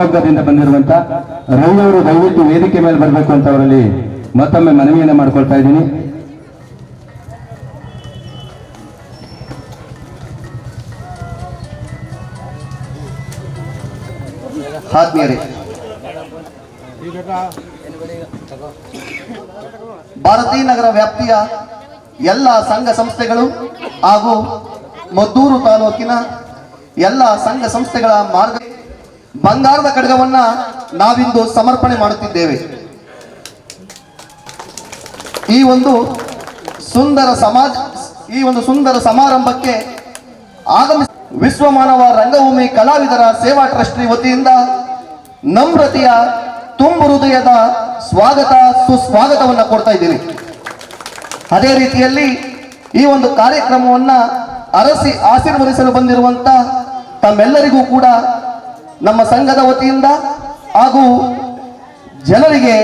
ಶಿವಮೊಗ್ಗದಿಂದ ಬಂದಿರುವಂತ ರವಿ ಅವರು ದಯವಿಟ್ಟು ವೇದಿಕೆ ಮೇಲೆ ಬರಬೇಕು ಅಂತ ಅವರಲ್ಲಿ ಮತ್ತೊಮ್ಮೆ ಮನವಿಯನ್ನು ಮಾಡ್ಕೊಳ್ತಾ ಇದ್ದೀನಿ. ಆತ್ಮೀಯರೇ ಭಾರತೀಯ ನಗರ ವ್ಯಾಪ್ತಿಯ ಎಲ್ಲ ಸಂಘ ಸಂಸ್ಥೆಗಳು ಹಾಗೂ ಮದ್ದೂರು ತಾಲೂಕಿನ ಎಲ್ಲ ಸಂಘ ಸಂಸ್ಥೆಗಳ ಮಾರ್ಗ ಬಂಗಾರದ ಖಡ್ಗವನ್ನ ನಾವಿಂದು ಸಮರ್ಪಣೆ ಮಾಡುತ್ತಿದ್ದೇವೆ. ಈ ಒಂದು ಸುಂದರ ಸಮಾಜ, ಈ ಒಂದು ಸುಂದರ ಸಮಾರಂಭಕ್ಕೆ ಆಗಮಿಸ ವಿಶ್ವಮಾನವ ರಂಗಭೂಮಿ ಕಲಾವಿದರ ಸೇವಾ ಟ್ರಸ್ಟ್ ವತಿಯಿಂದ ನಮ್ರತೆಯ ತುಂಬು ಹೃದಯದ ಸ್ವಾಗತ, ಸುಸ್ವಾಗತವನ್ನು ಕೊಡ್ತಾ ಇದ್ದೀನಿ. ಅದೇ ರೀತಿಯಲ್ಲಿ ಈ ಒಂದು ಕಾರ್ಯಕ್ರಮವನ್ನ ಅರಸಿ ಆಶೀರ್ವದಿಸಲು ಬಂದಿರುವಂತ ತಮ್ಮೆಲ್ಲರಿಗೂ ಕೂಡ ನಮ್ಮ ಸಂಘದ ವತಿಯಿಂದ ಹಾಗೂ ಜನರಿಗೆ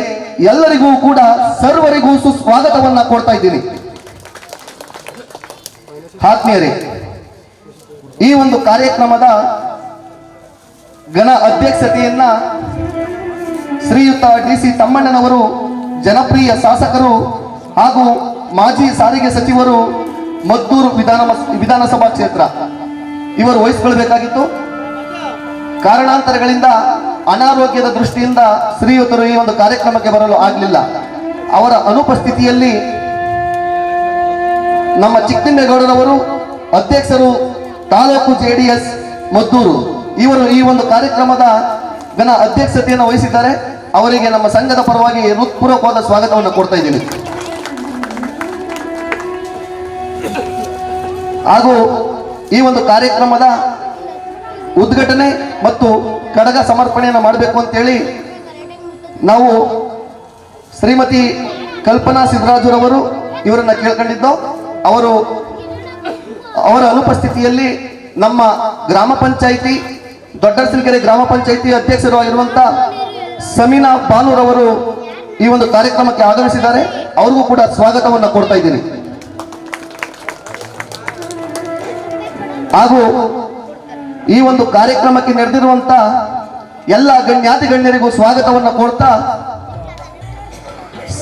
ಎಲ್ಲರಿಗೂ ಕೂಡ ಸರ್ವರಿಗೂ ಸುಸ್ವಾಗತವನ್ನ ಕೊಡ್ತಾ ಇದ್ದೀನಿ. ಆತ್ಮೀಯರೇ, ಈ ಒಂದು ಕಾರ್ಯಕ್ರಮದ ಘನ ಅಧ್ಯಕ್ಷತೆಯನ್ನ ಶ್ರೀಯುತ ಡಿ ಸಿ ತಮ್ಮಣ್ಣನವರು, ಜನಪ್ರಿಯ ಶಾಸಕರು ಹಾಗೂ ಮಾಜಿ ಸಾರಿಗೆ ಸಚಿವರು ಮದ್ದೂರು ವಿಧಾನ ವಿಧಾನಸಭಾ ಕ್ಷೇತ್ರ ಇವರು ವಹಿಸಿಕೊಳ್ಬೇಕಾಗಿತ್ತು. ಕಾರಣಾಂತರಗಳಿಂದ ಅನಾರೋಗ್ಯದ ದೃಷ್ಟಿಯಿಂದ ಶ್ರೀಯುತರು ಈ ಒಂದು ಕಾರ್ಯಕ್ರಮಕ್ಕೆ ಬರಲು ಆಗಲಿಲ್ಲ. ಅವರ ಅನುಪಸ್ಥಿತಿಯಲ್ಲಿ ನಮ್ಮ ಚಿಕ್ಕಲಿಂಗೇಗೌಡರವರು, ಅಧ್ಯಕ್ಷರು ತಾಲೂಕು ಜೆಡಿಎಸ್ ಮದ್ದೂರು, ಇವರು ಈ ಒಂದು ಕಾರ್ಯಕ್ರಮದ ಘನ ಅಧ್ಯಕ್ಷತೆಯನ್ನು ವಹಿಸಿದ್ದಾರೆ. ಅವರಿಗೆ ನಮ್ಮ ಸಂಘದ ಪರವಾಗಿ ಹೃತ್ಪೂರ್ವಕವಾದ ಸ್ವಾಗತವನ್ನು ಕೊಡ್ತಾ ಇದ್ದೀನಿ. ಹಾಗೂ ಈ ಒಂದು ಕಾರ್ಯಕ್ರಮದ ಉದ್ಘಾಟನೆ ಮತ್ತು ಕಡಗ ಸಮರ್ಪಣೆಯನ್ನು ಮಾಡಬೇಕು ಅಂತೇಳಿ ನಾವು ಶ್ರೀಮತಿ ಕಲ್ಪನಾ ಸಿದ್ದರಾಜುರವರು ಇವರನ್ನು ಕೇಳ್ಕೊಂಡಿದ್ದು, ಅವರು ಅವರ ಅನುಪಸ್ಥಿತಿಯಲ್ಲಿ ನಮ್ಮ ಗ್ರಾಮ ಪಂಚಾಯಿತಿ, ದೊಡ್ಡರಸಿನಕೆರೆ ಗ್ರಾಮ ಪಂಚಾಯಿತಿ ಅಧ್ಯಕ್ಷರು ಆಗಿರುವಂಥ ಸಮೀನಾ ಬಾನೂರವರು ಈ ಒಂದು ಕಾರ್ಯಕ್ರಮಕ್ಕೆ ಆಗಮಿಸಿದ್ದಾರೆ. ಅವ್ರಿಗೂ ಕೂಡ ಸ್ವಾಗತವನ್ನು ಕೊಡ್ತಾ ಇದ್ದೀನಿ. ಹಾಗೂ ಈ ಒಂದು ಕಾರ್ಯಕ್ರಮಕ್ಕೆ ನಡೆದಿರುವಂತ ಎಲ್ಲ ಗಣ್ಯಾತಿ ಗಣ್ಯರಿಗೂ ಸ್ವಾಗತವನ್ನು ಕೋರ್ತಾ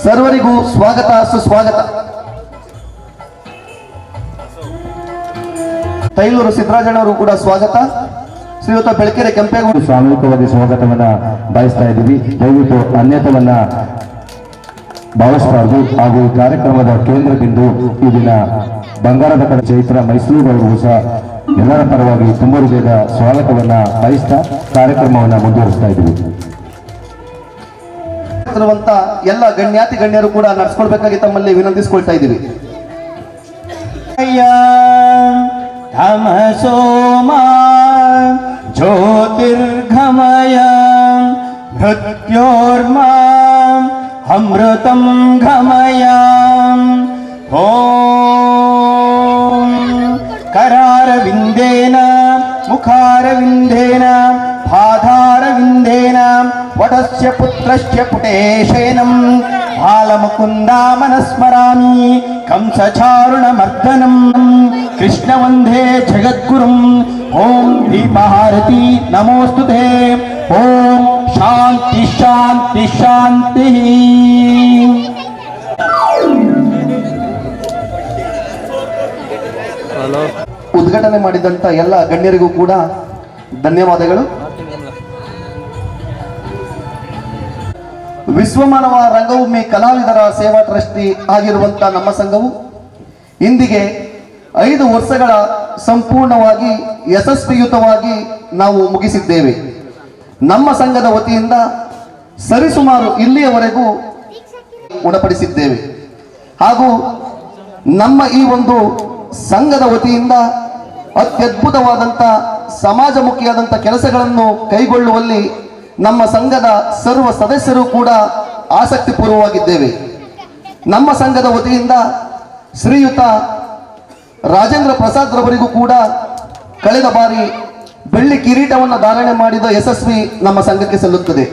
ಸರ್ವರಿಗೂ ಸ್ವಾಗತ, ಸುಸ್ವಾಗತ. ತೈಲೂರು ಸಿದ್ದರಾಜಣ್ಣವರು ಕೂಡ ಸ್ವಾಗತ. ಶ್ರೀಯುತ ಬೆಳಕೆರೆ ಕೆಂಪೇಗೌಡ. ಸಾಮೂಹಿಕವಾಗಿ ಸ್ವಾಗತವನ್ನ ಬಯಸ್ತಾ ಇದ್ದೀವಿ. ದಯವಿಟ್ಟು ಅನ್ಯತವನ್ನ ಭಾವಿಸಬಾರದು ಹಾಗೂ ಕಾರ್ಯಕ್ರಮದ ಕೇಂದ್ರ ಬಿಂದು ಈ ಬಂಗಾರದ ಕಡೆ ಚೈತ್ರ ಮೈಸೂರು ಸಹ ಎಲ್ಲರ ಪರವಾಗಿ ತುಂಬೂರು ಹೃದಯದ ಸ್ವಾಗತವನ್ನು ಬಯಸ್ತಾ ಕಾರ್ಯಕ್ರಮವನ್ನು ಮುಂದುವರಿಸ್ತಾ ಇದ್ದೀವಿ. ಎಲ್ಲ ಗಣ್ಯಾತಿ ಗಣ್ಯರು ಕೂಡ ನಡೆಸ್ಕೊಳ್ಬೇಕಾಗಿ ತಮ್ಮಲ್ಲಿ ವಿನಂತಿಸ್ಕೊಳ್ತಾ ಇದ್ದೀವಿ. ಜ್ಯೋತಿರ್ಘಮಯ ಮೃತ್ಯೋರ್ಮ ಅಮೃತಂ ಘಮಯ ಓ करारविन्देन मुखारविन्देन पादारविन्देन वटस्य पुत्रस्य पुटेशेनं बालमुकुन्दामनस्मरामि कंसचारुणमर्दनं कृष्णवन्दे जगद्गुरुम् ॐ दीपहारती नमोऽस्तु ते ॐ शान्ति शान्ति शान्तिः ಉದ್ಘಾಟನೆ ಮಾಡಿದಂತ ಎಲ್ಲ ಗಣ್ಯರಿಗೂ ಕೂಡ ಧನ್ಯವಾದಗಳು. ವಿಶ್ವಮಾನವ ರಂಗಭೂಮಿ ಕಲಾವಿದರ ಸೇವಾ ಟ್ರಸ್ಟಿ ಆಗಿರುವಂತ ನಮ್ಮ ಸಂಘವು ಇಂದಿಗೆ ಐದು ವರ್ಷಗಳ ಸಂಪೂರ್ಣವಾಗಿ ಯಶಸ್ವಿಯುತವಾಗಿ ನಾವು ಮುಗಿಸಿದ್ದೇವೆ. ನಮ್ಮ ಸಂಘದ ವತಿಯಿಂದ ಸರಿಸುಮಾರು ಇಲ್ಲಿಯವರೆಗೂ ಗುಣಪಡಿಸಿದ್ದೇವೆ ಹಾಗೂ ನಮ್ಮ ಈ ಒಂದು ಸಂಘದ ವತಿಯಿಂದ ಅತ್ಯದ್ಭುತವಾದಂಥ ಸಮಾಜಮುಖಿಯಾದಂಥ ಕೆಲಸಗಳನ್ನು ಕೈಗೊಳ್ಳುವಲ್ಲಿ ನಮ್ಮ ಸಂಘದ ಸರ್ವ ಸದಸ್ಯರು ಕೂಡ ಆಸಕ್ತಿಪೂರ್ವವಾಗಿದ್ದೇವೆ. ನಮ್ಮ ಸಂಘದ ವತಿಯಿಂದ ಶ್ರೀಯುತ ರಾಜೇಂದ್ರ ಪ್ರಸಾದ್ ರವರಿಗೂ ಕೂಡ ಕಳೆದ ಬಾರಿ ಬೆಳ್ಳಿ ಕಿರೀಟವನ್ನು ಧಾರಣೆ ಮಾಡಿದ ಯಶಸ್ವಿ ನಮ್ಮ ಸಂಘಕ್ಕೆ ಸಲ್ಲುತ್ತದೆ.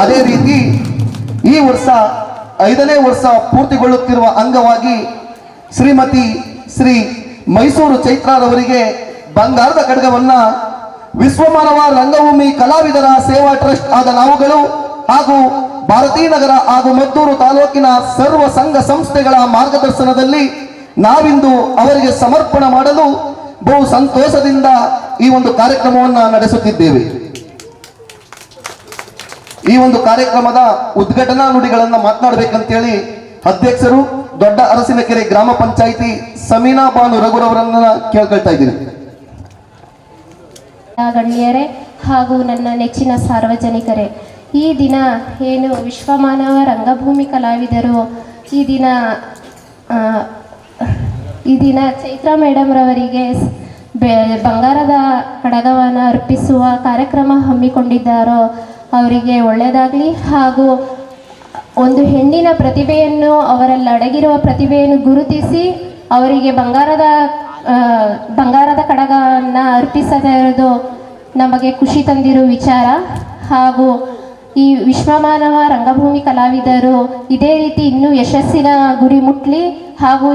ಅದೇ ರೀತಿ ಈ ವರ್ಷ ಐದನೇ ವರ್ಷ ಪೂರ್ತಿಗೊಳ್ಳುತ್ತಿರುವ ಅಂಗವಾಗಿ ಶ್ರೀಮತಿ ಶ್ರೀ ಮೈಸೂರು ಚೈತ್ರಾರವರಿಗೆ ಬಂಗಾರದ ಖಡ್ಗವನ್ನ ವಿಶ್ವಮಾನವ ರಂಗಭೂಮಿ ಕಲಾವಿದರ ಸೇವಾ ಟ್ರಸ್ಟ್ ಆದ ನಾವುಗಳು ಹಾಗೂ ಭಾರತೀನಗರ ಹಾಗೂ ಮದ್ದೂರು ತಾಲೂಕಿನ ಸರ್ವ ಸಂಘ ಸಂಸ್ಥೆಗಳ ಮಾರ್ಗದರ್ಶನದಲ್ಲಿ ನಾವಿಂದು ಅವರಿಗೆ ಸಮರ್ಪಣ ಮಾಡಲು ಬಹು ಸಂತೋಷದಿಂದ ಈ ಒಂದು ಕಾರ್ಯಕ್ರಮವನ್ನು ನಡೆಸುತ್ತಿದ್ದೇವೆ. ಈ ಒಂದು ಕಾರ್ಯಕ್ರಮದ ಉದ್ಘಾಟನಾ ನುಡಿಗಳನ್ನು ಮಾತನಾಡಬೇಕಂತೇಳಿ ಅಧ್ಯಕ್ಷರು ದೊಡ್ಡ ಅರಸಿನಕೆರೆ ಗ್ರಾಮ ಪಂಚಾಯಿತಿ ಸಮೀನಾ ಬಾನು ರಘುರವರನ್ನ ಕೇಳ್ಕೊಳ್ತಾ ಇದ್ದೀನಿ. ಗಣ್ಯರೇ ಹಾಗೂ ನನ್ನ ನೆಚ್ಚಿನ ಸಾರ್ವಜನಿಕರೇ, ಈ ದಿನ ಏನು ವಿಶ್ವಮಾನವ ರಂಗಭೂಮಿ ಕಲಾವಿದರು, ಈ ದಿನ ಈ ದಿನ ಚೈತ್ರ ಮೇಡಮ್ ರವರಿಗೆ ಸ್- ಬೆ- ಬಂಗಾರದ ಕಡಗವನ್ನು ಅರ್ಪಿಸುವ ಕಾರ್ಯಕ್ರಮ ಹಮ್ಮಿಕೊಂಡಿದ್ದಾರೋ, ಅವರಿಗೆ ಒಳ್ಳೆಯದಾಗಲಿ ಹಾಗೂ ಒಂದು ಹೆಣ್ಣಿನ ಪ್ರತಿಭೆಯನ್ನು, ಅವರಲ್ಲಿ ಅಡಗಿರುವ ಪ್ರತಿಭೆಯನ್ನು ಗುರುತಿಸಿ ಅವರಿಗೆ ಬಂಗಾರದ ಬಂಗಾರದ ಕಡಗವನ್ನು ಅರ್ಪಿಸದೇ ನಮಗೆ ಖುಷಿ ತಂದಿರೋ ವಿಚಾರ. ಹಾಗೂ ಈ ವಿಶ್ವಮಾನವ ರಂಗಭೂಮಿ ಕಲಾವಿದರು ಇದೇ ರೀತಿ ಇನ್ನೂ ಯಶಸ್ಸಿನ ಗುರಿ ಮುಟ್ಲಿ. ಹಾಗೂ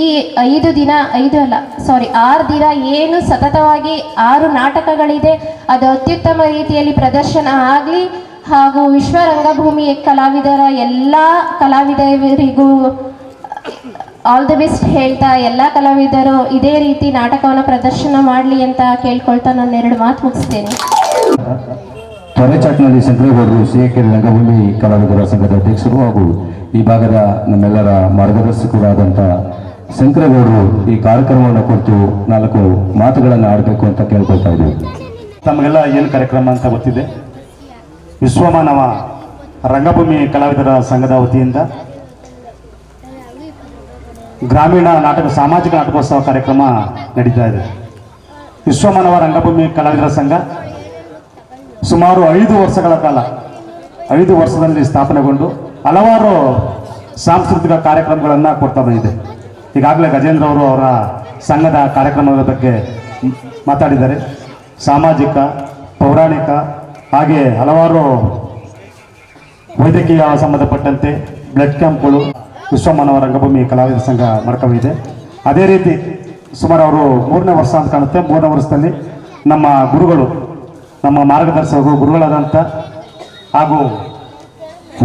ಈ ಐದು ದಿನ, ಐದು ಅಲ್ಲ ಸಾರಿ ಆರು ದಿನ ಏನು ಸತತವಾಗಿ ಆರು ನಾಟಕಗಳಿದೆ, ಅದು ಅತ್ಯುತ್ತಮ ರೀತಿಯಲ್ಲಿ ಪ್ರದರ್ಶನ ಆಗಲಿ. ಹಾಗೂ ವಿಶ್ವ ರಂಗಭೂಮಿ ಕಲಾವಿದರ ಎಲ್ಲ ಕಲಾವಿದರಿಗೂ ಆಲ್ ದಿ ಬೆಸ್ಟ್ ಹೇಳ್ತಾ ಎಲ್ಲ ಕಲಾವಿದರು ಇದೇ ರೀತಿ ನಾಟಕವನ್ನು ಪ್ರದರ್ಶನ ಮಾಡಲಿ ಅಂತ ಕೇಳ್ಕೊಳ್ತಾ ನಾನು ಎರಡು ಮಾತು ಮುಗಿಸ್ತೇನೆ. ತೊರೆಚಾಟ್ನಲ್ಲಿ ಶಂಕರೇಗೌಡರು ಸಿಎಕೆರೆ ರಂಗಭೂಮಿ ಕಲಾವಿದರ ಸಂಘದ ಅಧ್ಯಕ್ಷರು ಹಾಗೂ ಈ ಭಾಗದ ನಮ್ಮೆಲ್ಲರ ಮಾರ್ಗದರ್ಶಕರಾದಂಥ ಶಂಕರಗೌಡರು ಈ ಕಾರ್ಯಕ್ರಮವನ್ನು ಕುರಿತು ನಾಲ್ಕು ಮಾತುಗಳನ್ನು ಆಡಬೇಕು ಅಂತ ಕೇಳ್ಕೊಳ್ತಾ ಇದ್ದೀವಿ. ತಮಗೆಲ್ಲ ಏನು ಕಾರ್ಯಕ್ರಮ ಅಂತ ಗೊತ್ತಿದೆ? ವಿಶ್ವಮಾನವ ರಂಗಭೂಮಿ ಕಲಾವಿದರ ಸಂಘದ ವತಿಯಿಂದ ಗ್ರಾಮೀಣ ನಾಟಕ ಸಾಮಾಜಿಕ ನಾಟಕೋತ್ಸವ ಕಾರ್ಯಕ್ರಮ ನಡೀತಾ ಇದೆ. ವಿಶ್ವಮಾನವ ರಂಗಭೂಮಿ ಕಲಾವಿದರ ಸಂಘ ಸುಮಾರು ಐದು ವರ್ಷಗಳ ಕಾಲ, ಐದು ವರ್ಷದಲ್ಲಿ ಸ್ಥಾಪನೆಗೊಂಡು ಹಲವಾರು ಸಾಂಸ್ಕೃತಿಕ ಕಾರ್ಯಕ್ರಮಗಳನ್ನು ಕೊಡ್ತಾ ಬಂದಿದೆ. ಈಗಾಗಲೇ ಗಜೇಂದ್ರ ಅವರು ಅವರ ಸಂಘದ ಕಾರ್ಯಕ್ರಮಗಳ ಬಗ್ಗೆ ಮಾತಾಡಿದ್ದಾರೆ. ಸಾಮಾಜಿಕ, ಪೌರಾಣಿಕ ಹಾಗೆ ಹಲವಾರು ವೈದ್ಯಕೀಯ ಸಂಬಂಧಪಟ್ಟಂತೆ ಬ್ಲಡ್ ಕ್ಯಾಂಪ್ಗಳು ವಿಶ್ವಮಾನವ ರಂಗಭೂಮಿ ಕಲಾವಿದರ ಸಂಘ ಮಾಡ್ಕೊಂಡಿದೆ ಅದೇ ರೀತಿ ಸುಮಾರು ಅವರು ಮೂರನೇ ವರ್ಷ ಅಂತ ಕಾಣುತ್ತೆ. ಮೂರನೇ ವರ್ಷದಲ್ಲಿ ನಮ್ಮ ಗುರುಗಳು, ನಮ್ಮ ಮಾರ್ಗದರ್ಶಕರು ಗುರುಗಳಾದಂಥ ಹಾಗೂ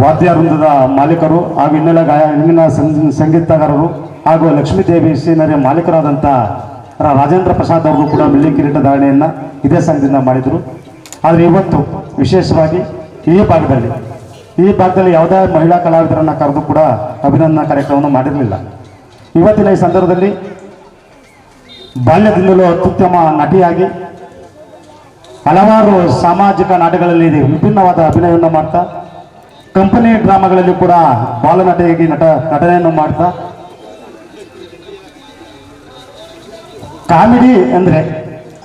ವಾದ್ಯ ವೃಂದದ ಮಾಲೀಕರು ಹಾಗೂ ಇನ್ನೆಲ್ಲ ಗಾಯ ಸಂ- ಸಂಗೀತಗಾರರು ಹಾಗೂ ಲಕ್ಷ್ಮೀದೇವಿ ಸೀನರಿಯ ಮಾಲೀಕರಾದಂಥ ರಾಜೇಂದ್ರ ಪ್ರಸಾದ್ ಅವರು ಕೂಡ ಬೆಳ್ಳಿ ಕಿರೀಟ ಧಾರಣೆಯನ್ನು ಇದೇ ಸಂಘದಿಂದ ಮಾಡಿದರು. ಆದರೆ ಇವತ್ತು ವಿಶೇಷವಾಗಿ ಈ ಭಾಗದಲ್ಲಿ ಈ ಭಾಗದಲ್ಲಿ ಯಾವುದೇ ಮಹಿಳಾ ಕಲಾವಿದರನ್ನು ಕರೆದು ಕೂಡ ಅಭಿನಂದನಾ ಕಾರ್ಯಕ್ರಮವನ್ನು ಮಾಡಿರಲಿಲ್ಲ. ಇವತ್ತಿನ ಈ ಸಂದರ್ಭದಲ್ಲಿ ಬಾಲ್ಯದಿಂದಲೂ ಅತ್ಯುತ್ತಮ ನಟಿಯಾಗಿ ಹಲವಾರು ಸಾಮಾಜಿಕ ನಾಟಕಗಳಲ್ಲಿ ವಿಭಿನ್ನವಾದ ಅಭಿನಯವನ್ನು ಮಾಡ್ತಾ, ಕಂಪನಿ ಡ್ರಾಮಾಗಳಲ್ಲಿ ಕೂಡ ಬಾಲನಟಿಯಾಗಿ ನಟ, ನಟನೆಯನ್ನು ಮಾಡ್ತಾ, ಕಾಮಿಡಿ ಅಂದರೆ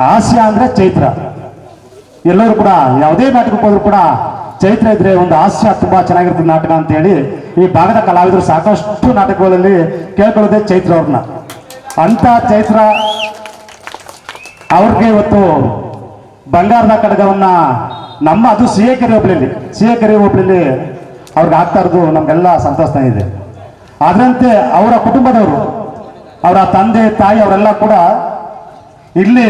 ಹಾಸ್ಯ ಅಂದರೆ ಚೈತ್ರ. ಎಲ್ಲರೂ ಕೂಡ ಯಾವುದೇ ನಾಟಕಕ್ಕೆ ಹೋದ್ರು ಕೂಡ ಚೈತ್ರ ಇದ್ರೆ ಒಂದು ಹಾಸ್ಯ ತುಂಬಾ ಚೆನ್ನಾಗಿರ್ತದೆ ನಾಟಕ ಅಂತ ಹೇಳಿ ಈ ಭಾಗದ ಕಲಾವಿದರು ಸಾಕಷ್ಟು ನಾಟಕಗಳಲ್ಲಿ ಕೇಳ್ಕೊಳ್ಳೋದೆ ಚೈತ್ರ ಅವ್ರನ್ನ. ಅಂತ ಚೈತ್ರ ಅವ್ರಿಗೆ ಇವತ್ತು ಬಂಗಾರದ ಕಡಗವನ್ನ ನಮ್ಮ ಅದು ಸಿ ಎ ಕೆರೆ ಹೋಬಳಿಲಿ ಸಿ ಎ ಕೆರೆ ಅವ್ರಿಗೆ ಆಗ್ತಾ ಇರೋದು ನಮಗೆಲ್ಲ ಸಂತೋಷ ಇದೆ. ಅದರಂತೆ ಅವರ ಕುಟುಂಬದವರು, ಅವರ ತಂದೆ, ತಾಯಿ ಅವರೆಲ್ಲ ಕೂಡ ಇಲ್ಲಿ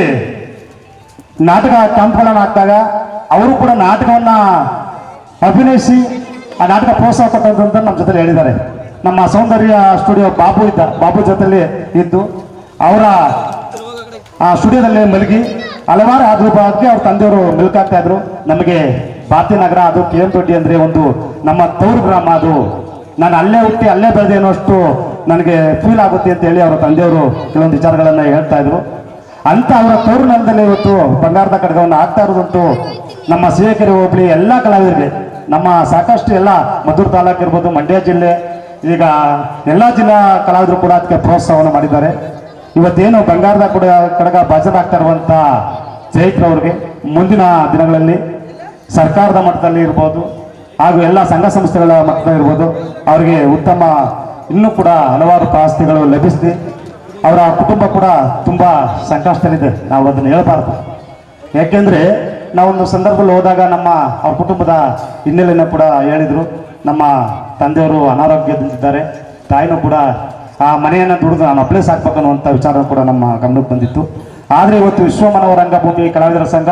ನಾಟಕ ಕ್ಯಾಂಪ್ಗಳನ್ನು ಹಾಕಿದಾಗ ಅವರು ಕೂಡ ನಾಟಕವನ್ನ ಅಭಿನಯಿಸಿ, ಆ ನಾಟಕ ಪ್ರೋತ್ಸಾಹ ಕೊಟ್ಟಂತ ನಮ್ಮ ಜೊತೆ ಹೇಳಿದ್ದಾರೆ. ನಮ್ಮ ಸೌಂದರ್ಯ ಸ್ಟುಡಿಯೋ ಬಾಬು ಇದ್ದ, ಬಾಬು ಜೊತೆಲಿ ಇದ್ದು, ಅವರ ಆ ಸ್ಟುಡಿಯೋದಲ್ಲಿ ಮಲಗಿ, ಹಲವಾರು ಅದ್ರ ಬಗ್ಗೆ ಅವ್ರ ತಂದೆಯವರು ಮೆಲ್ಕಾಗ್ತಾ ಇದ್ರು. ನಮಗೆ ಭಾರತೀಯ ನಗರ ಅದು ಕೆ ಎಂ ದೊಡ್ಡಿ ಅಂದ್ರೆ ಒಂದು ನಮ್ಮ ತವರು ಗ್ರಾಮ ಅದು. ನಾನು ಅಲ್ಲೇ ಹುಟ್ಟಿ, ಅಲ್ಲೇ ಬೆಳೆದೇನೋ ಅನ್ನೋಷ್ಟು ನನಗೆ ಫೀಲ್ ಆಗುತ್ತೆ ಅಂತ ಹೇಳಿ ಅವರ ತಂದೆಯವರು ಕೆಲವೊಂದು ವಿಚಾರಗಳನ್ನ ಹೇಳ್ತಾ ಇದ್ರು. ಅಂತ ಅವರ ತವರು ನೆಲದಲ್ಲಿ ಇವತ್ತು ಬಂಗಾರದ ಕಡಗವನ್ನು ಆಗ್ತಾ ಇರೋದಂತೂ ನಮ್ಮ ಸಿಹಿಕೆರೆ ಹೋಬಳಿ ಎಲ್ಲ ಕಲಾವಿದರಿಗೆ. ನಮ್ಮ ಸಾಕಷ್ಟು ಎಲ್ಲ ಮದ್ದೂರು ತಾಲೂಕು ಇರ್ಬೋದು, ಮಂಡ್ಯ ಜಿಲ್ಲೆ, ಈಗ ಎಲ್ಲ ಜಿಲ್ಲಾ ಕಲಾವಿದರು ಕೂಡ ಅದಕ್ಕೆ ಪ್ರೋತ್ಸಾಹವನ್ನು ಮಾಡಿದ್ದಾರೆ. ಇವತ್ತೇನು ಬಂಗಾರದ ಕೂಡ ಕಡಗ ಇರುವಂತ ಚೈತ್ರ ಅವ್ರಿಗೆ, ಮುಂದಿನ ದಿನಗಳಲ್ಲಿ ಸರ್ಕಾರದ ಮಟ್ಟದಲ್ಲಿ ಇರ್ಬೋದು, ಹಾಗೂ ಎಲ್ಲ ಸಂಘ ಸಂಸ್ಥೆಗಳ ಮಟ್ಟದಲ್ಲಿ ಇರ್ಬೋದು, ಅವರಿಗೆ ಉತ್ತಮ, ಇನ್ನೂ ಕೂಡ ಹಲವಾರು ಪ್ರಾಸ್ತಿಗಳು ಲಭಿಸಲಿ. ಅವರ ಕುಟುಂಬ ಕೂಡ ತುಂಬ ಸಂಕಷ್ಟದಲ್ಲಿದೆ. ನಾವು ಅದನ್ನು ಹೇಳಬಾರ್ದು. ಯಾಕೆಂದರೆ ನಾವೊಂದು ಸಂದರ್ಭದಲ್ಲಿ ಹೋದಾಗ ನಮ್ಮ ಅವ್ರ ಕುಟುಂಬದ ಹಿನ್ನೆಲೆಯನ್ನು ಕೂಡ ಹೇಳಿದರು. ನಮ್ಮ ತಂದೆಯವರು ಅನಾರೋಗ್ಯದಿಂದಿದ್ದಾರೆ. ತಾಯಿನೂ ಕೂಡ ಆ ಮನೆಯನ್ನು ದುಡಿದು ನಾನು ಅಪ್ಲೇಸ್ ಹಾಕ್ಬೇಕು ಅನ್ನುವಂಥ ವಿಚಾರ ಕೂಡ ನಮ್ಮ ಗಮನಕ್ಕೆ ಬಂದಿತ್ತು. ಆದರೆ ಇವತ್ತು ವಿಶ್ವಮಾನವ ರಂಗಭೂಮಿ ಕಲಾವಿದರ ಸಂಘ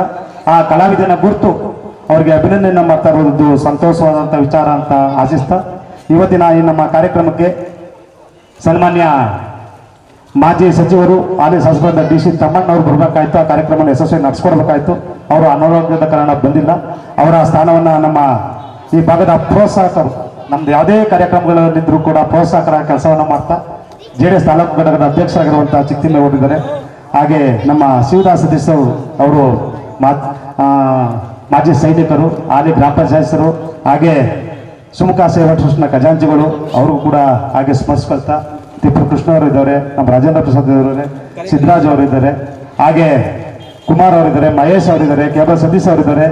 ಆ ಕಲಾವಿದನ ಗುರುತು ಅವರಿಗೆ ಅಭಿನಂದನೆ ಮಾಡ್ತಾ ಇರೋದು ಸಂತೋಷವಾದಂಥ ವಿಚಾರ ಅಂತ ಆಶಿಸ್ತಾ, ಇವತ್ತಿನ ಈ ನಮ್ಮ ಕಾರ್ಯಕ್ರಮಕ್ಕೆ ಸನ್ಮಾನ್ಯ ಮಾಜಿ ಸಚಿವರು ಹಾಲಿ ಶಾಸಕರಾದ ಡಿ ಸಿ ತಮ್ಮಣ್ಣವ್ರು ಬರಬೇಕಾಯ್ತು, ಆ ಕಾರ್ಯಕ್ರಮವನ್ನು ಯಶಸ್ವಿ ನಡೆಸ್ಕೊಡ್ಬೇಕಾಯ್ತು. ಅವರು ಅನಾರೋಗ್ಯದ ಕಾರಣ ಬಂದಿಲ್ಲ. ಅವರ ಸ್ಥಾನವನ್ನು ನಮ್ಮ ಈ ಭಾಗದ ಪ್ರೋತ್ಸಾಹಕರು, ನಮ್ದು ಯಾವುದೇ ಕಾರ್ಯಕ್ರಮಗಳಲ್ಲಿದ್ದರೂ ಕೂಡ ಪ್ರೋತ್ಸಾಹಕರ ಕೆಲಸವನ್ನು ಮಾಡ್ತಾ, ಜೆ ಡಿ ಎಸ್ ತಾಲೂಕು ಘಟಕದ ಅಧ್ಯಕ್ಷರಾಗಿರುವಂಥ ಹೋಗಿದ್ದಾರೆ ಹಾಗೆ ನಮ್ಮ ಶಿವದಾಸ್ ಸದಸ್ಯರು ಅವರು ಮಾಜಿ ಸೈನಿಕರು, ಹಾಲಿ ಗ್ರಾಮ ಪಂಚಾಯತ್ಸರು, ಹಾಗೆ ಸುಮುಖ ಸೇವಾ ಟ್ರಸ್ಟ್ನ ಖಜಾಂಚಿಗಳು, ಅವರು ಕೂಡ ಹಾಗೆ ಸ್ಮರಿಸ್ಕೊಳ್ತಾ ತಿಪ್ಪು ಕೃಷ್ಣ ಅವರು ಇದ್ದಾರೆ, ನಮ್ಮ ರಾಜೇಂದ್ರ ಪ್ರಸಾದ್ ಅವರಿದ್ದಾರೆ ಸಿದ್ದರಾಜ್ ಅವರಿದ್ದಾರೆ ಹಾಗೆ ಕುಮಾರ್ ಅವರಿದ್ದಾರೆ ಮಹೇಶ್ ಅವರಿದ್ದಾರೆ ಕೇಬಲ್ ಸತೀಶ್ ಅವರಿದ್ದಾರೆ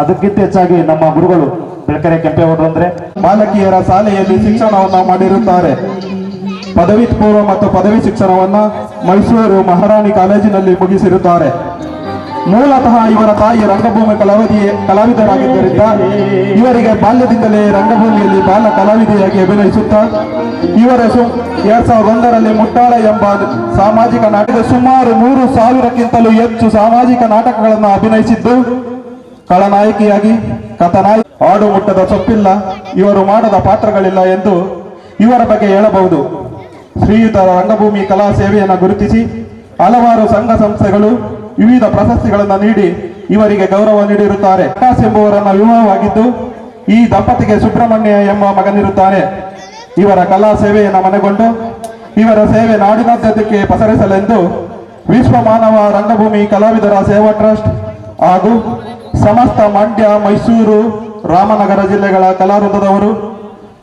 ಅದಕ್ಕಿಂತ ಹೆಚ್ಚಾಗಿ ನಮ್ಮ ಗುರುಗಳು ಬೆಳಕೆರೆ ಕೆಂಪೇಗೌಡರು ಅಂದ್ರೆ. ಬಾಲಕಿಯರ ಶಾಲೆಯಲ್ಲಿ ಶಿಕ್ಷಣವನ್ನು ಮಾಡಿರುತ್ತಾರೆ. ಪದವಿ ಪೂರ್ವ ಮತ್ತು ಪದವಿ ಶಿಕ್ಷಣವನ್ನು ಮೈಸೂರು ಮಹಾರಾಣಿ ಕಾಲೇಜಿನಲ್ಲಿ ಮುಗಿಸಿರುತ್ತಾರೆ. ಮೂಲತಃ ಇವರ ತಾಯಿ ರಂಗಭೂಮಿ ಕಲಾವಿದಿ ಕಲಾವಿದರಾಗಿದ್ದರಿಂದ ಇವರಿಗೆ ಬಾಲ್ಯದಿಂದಲೇ ರಂಗಭೂಮಿಯಲ್ಲಿ ಬಾಲ ಕಲಾವಿದೆಯಾಗಿ ಅಭಿನಯಿಸುತ್ತಾ ಇವರ ಸು ಎರಡ್ ಸಾವಿರದ ಒಂದರಲ್ಲಿ ಮುಟ್ಟಾಳ ಎಂಬ ಸಾಮಾಜಿಕ ನಾಟಕ ಸುಮಾರು ಮೂರು ಸಾವಿರಕ್ಕಿಂತಲೂ ಹೆಚ್ಚು ಸಾಮಾಜಿಕ ನಾಟಕಗಳನ್ನು ಅಭಿನಯಿಸಿದ್ದು ಕಳನಾಯಕಿಯಾಗಿ ಕಥನಾಯಿ ಆಡು ಮುಟ್ಟದ ಸೊಪ್ಪಿಲ್ಲ, ಇವರು ಮಾಡದ ಪಾತ್ರಗಳಿಲ್ಲ ಎಂದು ಇವರ ಬಗ್ಗೆ ಹೇಳಬಹುದು. ಶ್ರೀಯುತ ರಂಗಭೂಮಿ ಕಲಾ ಸೇವೆಯನ್ನು ಗುರುತಿಸಿ ಹಲವಾರು ಸಂಘ ಸಂಸ್ಥೆಗಳು ವಿವಿಧ ಪ್ರಶಸ್ತಿಗಳನ್ನು ನೀಡಿ ಇವರಿಗೆ ಗೌರವ ನೀಡಿರುತ್ತಾರೆ. ಪ್ರಕಾಶ್ ಎಂಬುವರನ್ನ ವಿವಾಹವಾಗಿದ್ದು ಈ ದಂಪತಿಗೆ ಸುಬ್ರಹ್ಮಣ್ಯ ಎಂಬ ಮಗನಿರುತ್ತಾನೆ. ಇವರ ಕಲಾ ಸೇವೆಯನ್ನು ಮನೆಗೊಂಡು ಇವರ ಸೇವೆ ನಾಡಿನಾದ್ಯಂತಕ್ಕೆ ಪಸರಿಸಲೆಂದು ವಿಶ್ವ ಮಾನವ ರಂಗಭೂಮಿ ಕಲಾವಿದರ ಸೇವಾ ಟ್ರಸ್ಟ್ ಹಾಗೂ ಸಮಸ್ತ ಮಂಡ್ಯ, ಮೈಸೂರು, ರಾಮನಗರ ಜಿಲ್ಲೆಗಳ ಕಲಾವೃಂದದವರು,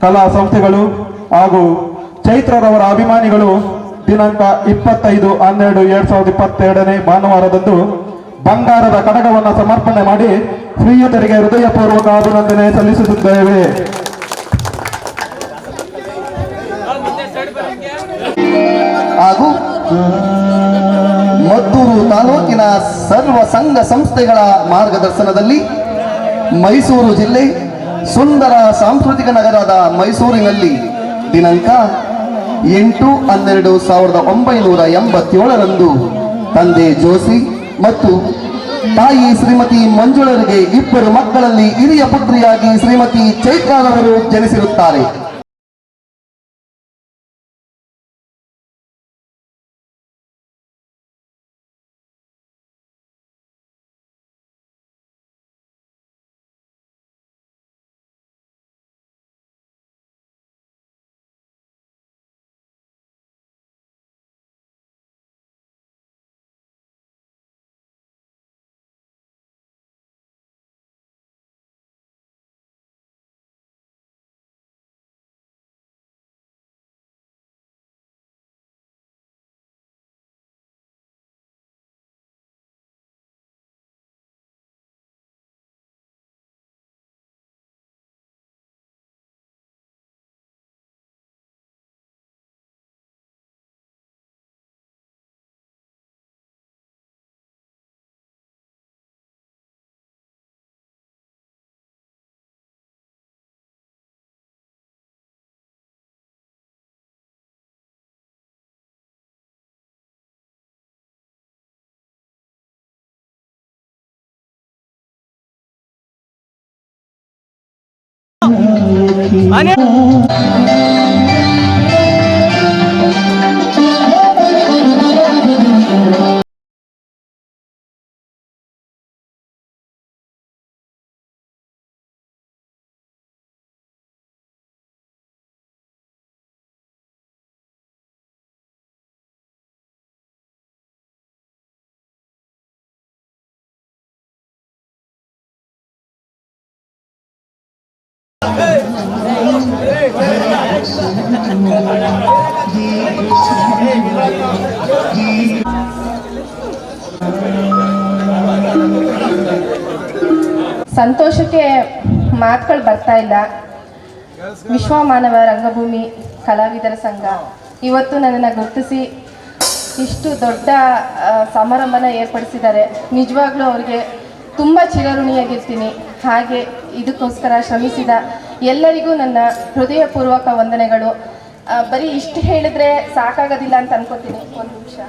ಕಲಾ ಸಂಸ್ಥೆಗಳು ಹಾಗೂ ಚೈತ್ರರವರ ಅಭಿಮಾನಿಗಳು ದಿನಾಂಕ ಇಪ್ಪತ್ತೈದು ಹನ್ನೆರಡು ಎರಡ್ ಸಾವಿರದ ಇಪ್ಪತ್ತೆರಡನೇ ಭಾನುವಾರದಂದು ಬಂಗಾರದ ಕಡಗವನ್ನು ಸಮರ್ಪಣೆ ಮಾಡಿ ಸ್ನೇಹಿತರಿಗೆ ಹೃದಯಪೂರ್ವಕ ಅಭಿನಂದನೆ ಸಲ್ಲಿಸುತ್ತಿದ್ದೇವೆ. ಹಾಗೂ ಮದ್ದೂರು ತಾಲೂಕಿನ ಸರ್ವ ಸಂಘ ಸಂಸ್ಥೆಗಳ ಮಾರ್ಗದರ್ಶನದಲ್ಲಿ ಮೈಸೂರು ಜಿಲ್ಲೆ ಸುಂದರ ಸಾಂಸ್ಕೃತಿಕ ನಗರದ ಮೈಸೂರಿನಲ್ಲಿ ದಿನಾಂಕ ಎಂಟು ಹನ್ನೆರಡು ಸಾವಿರದ ಒಂಬೈನೂರ ಎಂಬತ್ತೇಳರಂದು ತಂದೆ ಜೋಶಿ ಮತ್ತು ತಾಯಿ ಶ್ರೀಮತಿ ಮಂಜುಳರಿಗೆ ಇಬ್ಬರು ಮಕ್ಕಳಲ್ಲಿ ಹಿರಿಯ ಪುತ್ರಿಯಾಗಿ ಶ್ರೀಮತಿ ಚೈತ್ರಾರವರು ಜನಿಸಿರುತ್ತಾರೆ. અને ಸಂತೋಷಕ್ಕೆ ಮಾತುಗಳು ಬರ್ತಾ ಇಲ್ಲ. ವಿಶ್ವಮಾನವ ರಂಗಭೂಮಿ ಕಲಾವಿದರ ಸಂಘ. ಇವತ್ತು ನನ್ನನ್ನು ಗುರುತಿಸಿ ಇಷ್ಟು ದೊಡ್ಡ ಸಮಾರಂಭನ ಏರ್ಪಡಿಸಿದ್ದಾರೆ. ನಿಜವಾಗ್ಲೂ ಅವರಿಗೆ ತುಂಬ ಚಿರಋಣಿಯಾಗಿರ್ತೀನಿ. ಹಾಗೆ ಇದಕ್ಕೋಸ್ಕರ ಶ್ರಮಿಸಿದ ಎಲ್ಲರಿಗೂ ನನ್ನ ಹೃದಯಪೂರ್ವಕ ವಂದನೆಗಳು. ಬರೀ ಇಷ್ಟು ಹೇಳಿದ್ರೆ ಸಾಕಾಗೋದಿಲ್ಲ ಅಂತ ಅನ್ಕೋತೀನಿ. ಒಂದು ನಿಮಿಷ.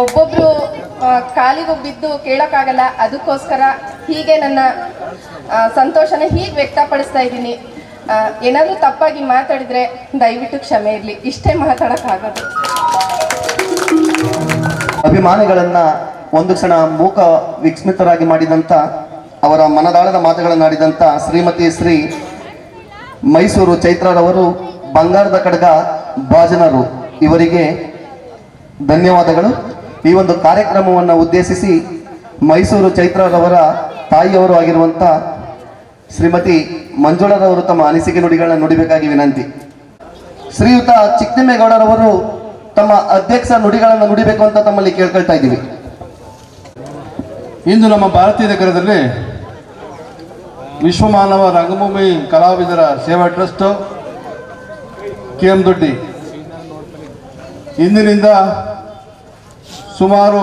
ಒಬ್ಬೊಬ್ರು ಕಾಲಿಗೂ ಬಿದ್ದು ಕೇಳೋಕ್ಕಾಗಲ್ಲ. ಅದಕ್ಕೋಸ್ಕರ ಹೀಗೆ ನನ್ನ ಸಂತೋಷನ ಹೀಗೆ ವ್ಯಕ್ತಪಡಿಸ್ತಾ ಇದ್ದೀನಿ. ಏನಾದರೂ ತಪ್ಪಾಗಿ ಮಾತಾಡಿದರೆ ದಯವಿಟ್ಟು ಕ್ಷಮೆ ಇರಲಿ. ಇಷ್ಟೇ ಮಾತಾಡೋಕ್ಕಾಗೋದು. ಅಭಿಮಾನಿಗಳನ್ನು ಒಂದು ಕ್ಷಣ ಮೂಕ ವಿಸ್ಮಿತರಾಗಿ ಮಾಡಿದಂಥ ಅವರ ಮನದಾಳದ ಮಾತುಗಳನ್ನಾಡಿದಂಥ ಶ್ರೀಮತಿ ಶ್ರೀ ಮೈಸೂರು ಚೈತ್ರರವರು, ಬಂಗಾರದ ಕಡಗ ಭಾಜನರು ಇವರಿಗೆ ಧನ್ಯವಾದಗಳು. ಈ ಒಂದು ಕಾರ್ಯಕ್ರಮವನ್ನು ಉದ್ದೇಶಿಸಿ ಮೈಸೂರು ಚೈತ್ರರವರ ತಾಯಿಯವರು ಆಗಿರುವಂಥ ಶ್ರೀಮತಿ ಮಂಜುಳರವರು ತಮ್ಮ ಅನಿಸಿಕೆ ನುಡಿಗಳನ್ನು ನುಡಿಬೇಕಾಗಿ ವಿನಂತಿ. ಶ್ರೀಯುತ ಚಿಕ್ಕನಿಮೇಗೌಡರವರು ತಮ್ಮ ಅಧ್ಯಕ್ಷ ನುಡಿಗಳನ್ನು ನುಡಿಬೇಕು ಅಂತ ತಮ್ಮಲ್ಲಿ ಕೇಳ್ಕೊಳ್ತಾ ಇದ್ದೀವಿ. ಇಂದು ನಮ್ಮ ಭಾರತೀಯ ನಗರದಲ್ಲಿ ವಿಶ್ವಮಾನವ ರಂಗಭೂಮಿ ಕಲಾವಿದರ ಸೇವಾ ಟ್ರಸ್ಟ್ ಕೆ ಎಂ ದೊಡ್ಡಿ. ಇಂದಿನಿಂದ ಸುಮಾರು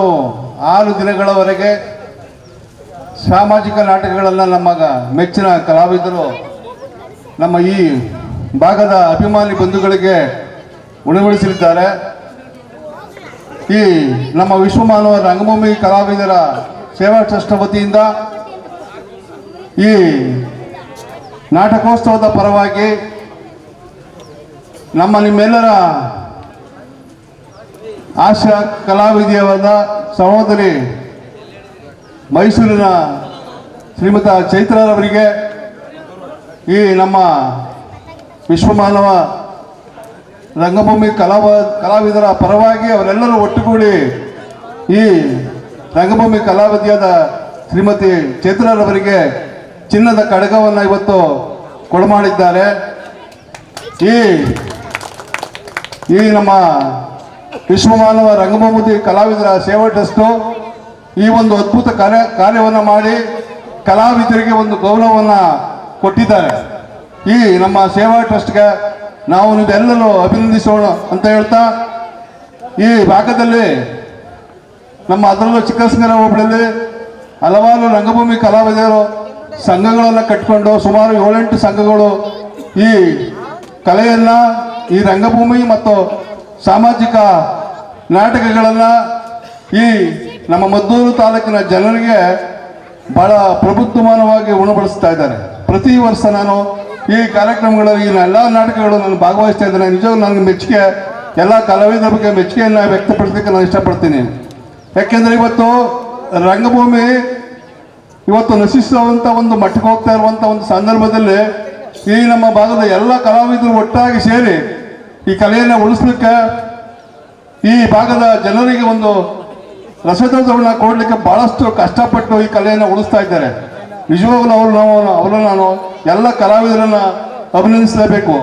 ಆರು ದಿನಗಳವರೆಗೆ ಸಾಮಾಜಿಕ ನಾಟಕಗಳನ್ನು ನಮ್ಮ ಮೆಚ್ಚಿನ ಕಲಾವಿದರು, ನಮ್ಮ ಈ ಭಾಗದ ಅಭಿಮಾನಿ ಬಂಧುಗಳಿಗೆ ಉಣಗೊಳಿಸಲಿದ್ದಾರೆ ಈ ನಮ್ಮ ವಿಶ್ವಮಾನವ ರಂಗಭೂಮಿ ಕಲಾವಿದರ ಸೇವಾ ಟ್ರಸ್ಟ್ ವತಿಯಿಂದ ಈ ನಾಟಕೋತ್ಸವದ ಪರವಾಗಿ ನಮ್ಮ ನಿಮ್ಮೆಲ್ಲರ ಆಶಾ ಕಲಾವಿದೆಯವಾದ ಸಹೋದರಿ ಮೈಸೂರಿನ ಶ್ರೀಮತ ಚೈತ್ರರವರಿಗೆ ಈ ನಮ್ಮ ವಿಶ್ವಮಾನವ ರಂಗಭೂಮಿ ಕಲಾವ ಕಲಾವಿದರ ಪರವಾಗಿ ಅವರೆಲ್ಲರೂ ಒಟ್ಟುಗೂಡಿ ಈ ರಂಗಭೂಮಿ ಕಲಾವಿದೆಯಾದ ಶ್ರೀಮತಿ ಚೈತ್ರರವರಿಗೆ ಚಿನ್ನದ ಕಡಗವನ್ನು ಇವತ್ತು ಕೊಡಮಾಡಿದ್ದಾರೆ. ಈ ಈ ನಮ್ಮ ವಿಶ್ವಮಾನವ ರಂಗಭೂಮಿ ಕಲಾವಿದರ ಸೇವಾ ಟ್ರಸ್ಟು ಈ ಒಂದು ಅದ್ಭುತ ಕಾರ್ಯ ಕಾರ್ಯವನ್ನು ಮಾಡಿ ಕಲಾವಿದರಿಗೆ ಒಂದು ಗೌರವವನ್ನು ಕೊಟ್ಟಿದ್ದಾರೆ. ಈ ನಮ್ಮ ಸೇವಾ ಟ್ರಸ್ಟ್ಗೆ ನಾವು ಇದೆಲ್ಲರೂ ಅಭಿನಂದಿಸೋಣ ಅಂತ ಹೇಳ್ತಾ, ಈ ಭಾಗದಲ್ಲಿ ನಮ್ಮ ಅದರಲ್ಲೂ ಚಿಕ್ಕಸಂಗರ ಹೋಬಳಿಯಲ್ಲಿ ಹಲವಾರು ರಂಗಭೂಮಿ ಕಲಾವಿದರು ಸಂಘಗಳನ್ನು ಕಟ್ಕೊಂಡು ಸುಮಾರು ಏಳೆಂಟು ಸಂಘಗಳು ಈ ಕಲೆಯನ್ನು, ಈ ರಂಗಭೂಮಿ ಮತ್ತು ಸಾಮಾಜಿಕ ನಾಟಕಗಳನ್ನು ಈ ನಮ್ಮ ಮದ್ದೂರು ತಾಲೂಕಿನ ಜನರಿಗೆ ಬಹಳ ಪ್ರಬುದ್ಧಮಾನವಾಗಿ ಉಣಬಡಿಸ್ತಾ ಇದ್ದಾರೆ. ಪ್ರತಿ ವರ್ಷ ನಾನು ಈ ಕಾರ್ಯಕ್ರಮಗಳಲ್ಲಿ ಎಲ್ಲ ನಾಟಕಗಳು ನಾನು ಭಾಗವಹಿಸ್ತಾ ಇದ್ದೇನೆ. ನಿಜವಾಗ್ಲೂ ನನಗೆ ಮೆಚ್ಚುಗೆ, ಎಲ್ಲ ಕಲಾವಿದರ ಬಗ್ಗೆ ಮೆಚ್ಚುಗೆಯನ್ನು ವ್ಯಕ್ತಪಡಿಸಲಿಕ್ಕೆ ನಾನು ಇಷ್ಟಪಡ್ತೀನಿ. ಯಾಕೆಂದರೆ ಇವತ್ತು ರಂಗಭೂಮಿ ಇವತ್ತು ನಶಿಸುವಂಥ ಒಂದು ಮಟ್ಟಕ್ಕೆ ಹೋಗ್ತಾ ಇರುವಂಥ ಒಂದು ಸಂದರ್ಭದಲ್ಲಿ ಈ ನಮ್ಮ ಭಾಗದ ಎಲ್ಲ ಕಲಾವಿದರು ಒಟ್ಟಾಗಿ ಸೇರಿ ಈ ಕಲೆಯನ್ನು ಉಳಿಸ್ಲಿಕ್ಕೆ ಈ ಭಾಗದ ಜನರಿಗೆ ಒಂದು ರಸದೌತವನ್ನು ಕೊಡಲಿಕ್ಕೆ ಬಹಳಷ್ಟು ಕಷ್ಟಪಟ್ಟು ಈ ಕಲೆಯನ್ನು ಉಳಿಸ್ತಾ ಇದ್ದಾರೆ. ನಿಜವಾಗ್ಲೂ ಅವರು ನಾವು ಅವರು ನಾನು ಎಲ್ಲ ಕಲಾವಿದರನ್ನ ಅಭಿನಂದಿಸಲೇಬೇಕು.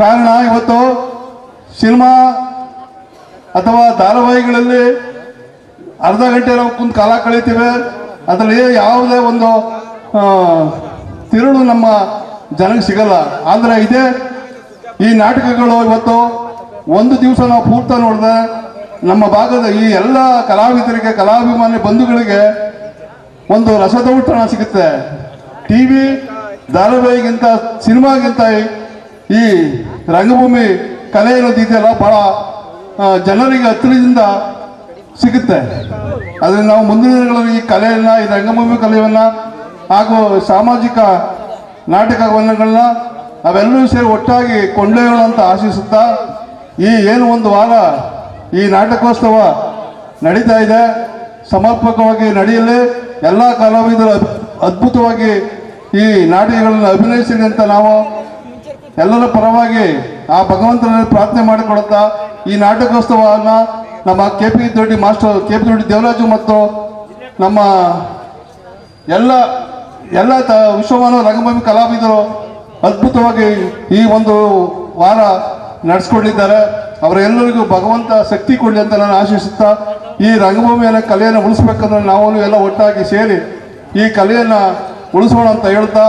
ಕಾರಣ ಇವತ್ತು ಸಿನಿಮಾ ಅಥವಾ ಧಾರಾವಾಹಿಗಳಲ್ಲಿ ಅರ್ಧ ಗಂಟೆ ನಾವು ಕುಂತು ಕಾಲ ಕಳೀತೀವಿ ಅದರಲ್ಲಿ ಯಾವುದೇ ಒಂದು ತಿರುಳು ನಮ್ಮ ಜನಕ್ಕೆ ಸಿಗಲ್ಲ. ಆದರೆ ಇದೇ ಈ ನಾಟಕಗಳು ಇವತ್ತು ಒಂದು ದಿವಸ ನಾವು ಪೂರ್ತ ನೋಡಿದ್ರೆ ನಮ್ಮ ಭಾಗದ ಈ ಎಲ್ಲ ಕಲಾವಿದರಿಗೆ, ಕಲಾಭಿಮಾನಿ ಬಂಧುಗಳಿಗೆ ಒಂದು ರಸದೌತಣ ಸಿಗುತ್ತೆ. ಟಿ ವಿ ಧಾರಾವಾಹಿಗಿಂತ, ಸಿನಿಮಾಗಿಂತ ಈ ರಂಗಭೂಮಿ ಕಲೆ ಅನ್ನೋದು ಇದೆಯಲ್ಲ ಭಾಳ ಜನರಿಗೆ ಹತ್ತಿರದಿಂದ ಸಿಗುತ್ತೆ. ಅದರಿಂದ ನಾವು ಮುಂದಿನ ದಿನಗಳಲ್ಲಿ ಈ ಕಲೆಯನ್ನು, ಈ ರಂಗಭೂಮಿ ಕಲೆಯನ್ನು ಹಾಗೂ ಸಾಮಾಜಿಕ ನಾಟಕವನ್ನಗಳನ್ನ ಅವೆಲ್ಲರೂ ಸೇರಿ ಒಟ್ಟಾಗಿ ಕೊಂಡೊಯ್ಯೋಣ ಅಂತ ಆಶಿಸುತ್ತಾ ಈ ಏನು ಒಂದು ವಾರ ಈ ನಾಟಕೋತ್ಸವ ನಡೀತಾ ಇದೆ. ಸಮರ್ಪಕವಾಗಿ ನಡೆಯಲಿ. ಎಲ್ಲ ಕಲಾವಿದರು ಅದ್- ಅದ್ಭುತವಾಗಿ ಈ ನಾಟಕಗಳನ್ನು ಅಭಿನಯಿಸಿದೆ ಅಂತ ನಾವು ಎಲ್ಲರ ಪರವಾಗಿ ಆ ಭಗವಂತನಲ್ಲಿ ಪ್ರಾರ್ಥನೆ ಮಾಡಿಕೊಡುತ್ತಾ ಈ ನಾಟಕೋತ್ಸವವನ್ನು ನಮ್ಮ K P Doddi master K P Doddi Devaraju ಮತ್ತು ನಮ್ಮ ಎಲ್ಲ ಎಲ್ಲ ತ, ವಿಶ್ವಮಾನವ ರಂಗಭೂಮಿ ಕಲಾವಿದರು ಅದ್ಭುತವಾಗಿ ಈ ಒಂದು ವಾರ ನಡೆಸ್ಕೊಂಡಿದ್ದಾರೆ. ಅವರೆಲ್ಲರಿಗೂ ಭಗವಂತ ಶಕ್ತಿ ಕೊಡಲಿ ಅಂತ ನಾನು ಆಶಿಸುತ್ತಾ, ಈ ರಂಗಭೂಮಿಯನ್ನು, ಕಲೆಯನ್ನು ಉಳಿಸ್ಬೇಕಂದ್ರೆ ನಾವು ಎಲ್ಲ ಒಟ್ಟಾಗಿ ಸೇರಿ ಈ ಕಲೆಯನ್ನು ಉಳಿಸೋಣ ಅಂತ ಹೇಳ್ತಾ,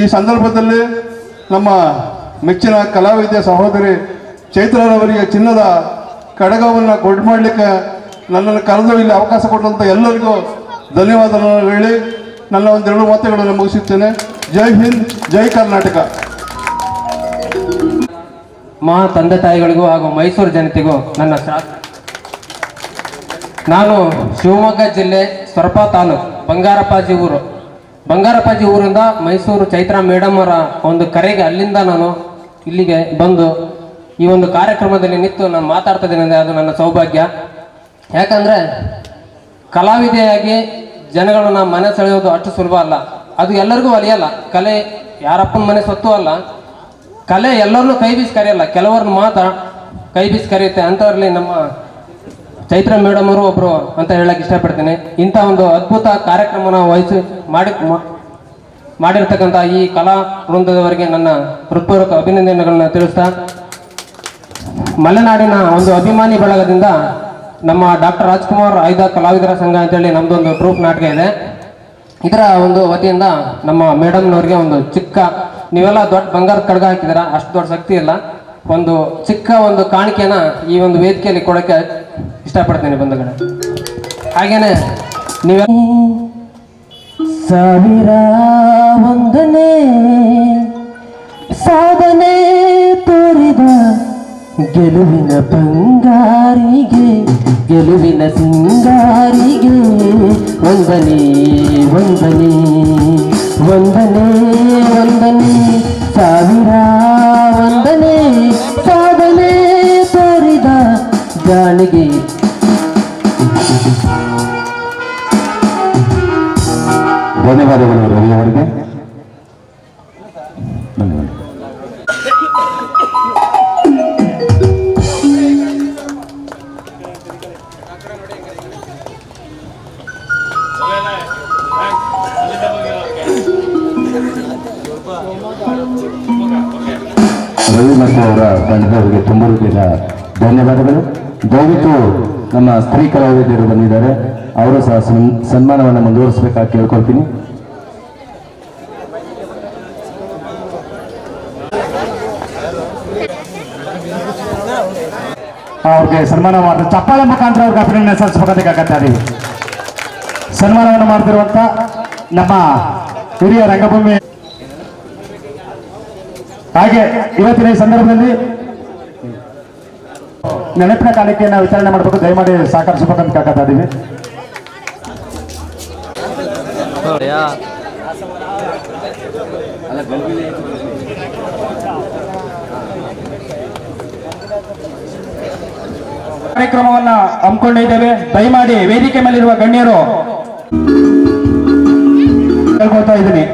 ಈ ಸಂದರ್ಭದಲ್ಲಿ ನಮ್ಮ ಮೆಚ್ಚಿನ ಕಲಾವಿದ್ಯ ಸಹೋದರಿ ಚೈತ್ರರವರಿಗೆ ಚಿನ್ನದ ಕಡಗವನ್ನು ಕೊಡ್ ಮಾಡಲಿಕ್ಕೆ ನನ್ನನ್ನು ಕರೆದು ಇಲ್ಲಿ ಅವಕಾಶ ಕೊಟ್ಟಂತ ಎಲ್ಲರಿಗೂ ಧನ್ಯವಾದಗಳನ್ನು ಹೇಳಿ. ನನ್ನ ಒಂದೆರಡು ಮಾತುಗಳನ್ನು ಮುಗಿಸುತ್ತೇನೆ. ಜೈ ಹಿಂದ್, ಜೈ ಕರ್ನಾಟಕ. ಮಾ ತಂದೆ ತಾಯಿಗಳಿಗೂ ಹಾಗೂ ಮೈಸೂರು ಜನತೆಗೂ ನನ್ನ ನಾನು ಶಿವಮೊಗ್ಗ ಜಿಲ್ಲೆ ಸೊರಪ ತಾಲೂಕು, ಬಂಗಾರಪ್ಪಾಜಿ ಊರು. ಬಂಗಾರಪ್ಪಾಜಿ ಊರಿಂದ ಮೈಸೂರು ಚೈತ್ರ ಮೇಡಮ್ ಅವರ ಒಂದು ಕರೆಗೆ ಅಲ್ಲಿಂದ ನಾನು ಇಲ್ಲಿಗೆ ಬಂದು ಈ ಒಂದು ಕಾರ್ಯಕ್ರಮದಲ್ಲಿ ನಿಂತು ನಾನು ಮಾತಾಡ್ತಾ ಇದ್ದೇನೆ ಅದು ನನ್ನ ಸೌಭಾಗ್ಯ. ಯಾಕಂದರೆ ಕಲಾವಿದೆಯಾಗಿ ಜನಗಳನ್ನ ಮನೆ ಸೆಳೆಯೋದು ಅಷ್ಟು ಸುಲಭ ಅಲ್ಲ. ಅದು ಎಲ್ಲರಿಗೂ ಒಲಿಯಲ್ಲ. ಕಲೆ ಯಾರಪ್ಪನ ಮನೆ ಸತ್ತು ಅಲ್ಲ. ಕಲೆ ಎಲ್ಲರನ್ನೂ ಕೈ ಬೀಸಿ ಕರೆಯಲ್ಲ. ಕೆಲವ್ರನ್ನ ಮಾತ್ರ ಕೈ ಬೀಸಿ ಕರೆಯುತ್ತೆ. ಅಂಥವ್ರಲ್ಲಿ ನಮ್ಮ ಚೈತ್ರ ಮೇಡಮ್ ಅವರು ಒಬ್ರು ಅಂತ ಹೇಳಕ್ ಇಷ್ಟಪಡ್ತೀನಿ. ಇಂಥ ಒಂದು ಅದ್ಭುತ ಕಾರ್ಯಕ್ರಮನ ವಹಿಸಿ ಮಾಡಿ ಮಾಡಿರ್ತಕ್ಕಂಥ ಈ ಕಲಾ ವೃಂದದವರಿಗೆ ನನ್ನ ಹೃತ್ಪೂರ್ವಕ ಅಭಿನಂದನೆಗಳನ್ನ ತಿಳಿಸ್ತಾ, ಮಲೆನಾಡಿನ ಒಂದು ಅಭಿಮಾನಿ ಬಳಗದಿಂದ ನಮ್ಮ ಡಾಕ್ಟರ್ ರಾಜ್ಕುಮಾರ್ ಆಯ್ದ ಕಲಾವಿದರ ಸಂಘ ಅಂತೇಳಿ ನಮ್ದೊಂದು ಟ್ರೂಪ್ ನಾಟಕ ಇದೆ. ಇದರ ಒಂದು ವತಿಯಿಂದ ನಮ್ಮ ಮೇಡಮ್ನವ್ರಿಗೆ ಒಂದು ಚಿಕ್ಕ, ನೀವೆಲ್ಲ ದೊಡ್ಡ ಬಂಗಾರದ ಕಡ್ಗ ಹಾಕಿದ್ದೀರ, ಅಷ್ಟು ದೊಡ್ಡ ಶಕ್ತಿ ಇಲ್ಲ. ಒಂದು ಚಿಕ್ಕ ಒಂದು ಕಾಣಿಕೆನ ಈ ಒಂದು ವೇದಿಕೆಯಲ್ಲಿ ಕೊಡೋಕ್ಕೆ ಇಷ್ಟಪಡ್ತೇನೆ ಬಂಧುಗಳೇ. ಹಾಗೇನೆ ನೀವೇ ಸಾವಿರ ಒಂದನೇ ಸಾಧನೆ ತೋರಿದ ಗೆಲುವಿನ ಬಂಗಾರಿಗೆ, ಗೆಲುವಿನ ಸಿಂಗಾರಿಗೆ ವಂದನೆ ವಂದನೆ ವಂದನೆ ವಂದನೆ. ಸಾವಿರ ವಂದನೆ, ಸಾಧನೆ ತೋರಿದ ಜಾಣಿಗೆ ಧನ್ಯವಾದಗಳು ಅವರಿಗೆ. ಧನ್ಯವಾದ ಅವರ ಬಂಧುಗಳಿಗೆ ತುಂಬ ಹೃದಯದ ಧನ್ಯವಾದಗಳು. ದಯವಿಟ್ಟು ನಮ್ಮ ಸ್ತ್ರೀ ಕಲಾವಿದರು ಬಂದಿದ್ದಾರೆ. ಅವರು ಸಹ ಸನ್- ಸನ್ಮಾನವನ್ನು ಮುಂದುವರಿಸಬೇಕಾಗಿ ಕೇಳ್ಕೊಳ್ತೀನಿ. ಅವ್ರಿಗೆ ಸನ್ಮಾನ ಮಾಡ್ತಾರೆ ಚಪ್ಪಾಳೆ ಮುಖಾಂತರ ಅವ್ರಿಗೆ ಅಭಿನಂದನೆ ಸಲ್ಲಿಸಬೇಕಾಗತ್ತೆ ಅದೇ ಸನ್ಮಾನವನ್ನು ಮಾಡ್ತಿರುವಂತ ನಮ್ಮ ಹಿರಿಯ ರಂಗಭೂಮಿ ಹಾಗೆ ಇವತ್ತಿನ ಈ ಸಂದರ್ಭದಲ್ಲಿ ನೆನಪಿನ ಕಾಣಿಕೆಯನ್ನು ವಿತರಣೆ ಮಾಡಬೇಕು. ದಯಮಾಡಿ ಸಹಕರಿಸಬೇಕಂತ ಕೇಳ್ಕೊತಾ ಇದೀವಿ. ಕಾರ್ಯಕ್ರಮವನ್ನ ಹಮ್ಮಿಕೊಂಡಿದ್ದೇವೆ. ದಯಮಾಡಿ ವೇದಿಕೆ ಮೇಲಿರುವ ಗಣ್ಯರು ಕೇಳ್ಕೊಳ್ತಾ ಇದ್ದೀನಿ.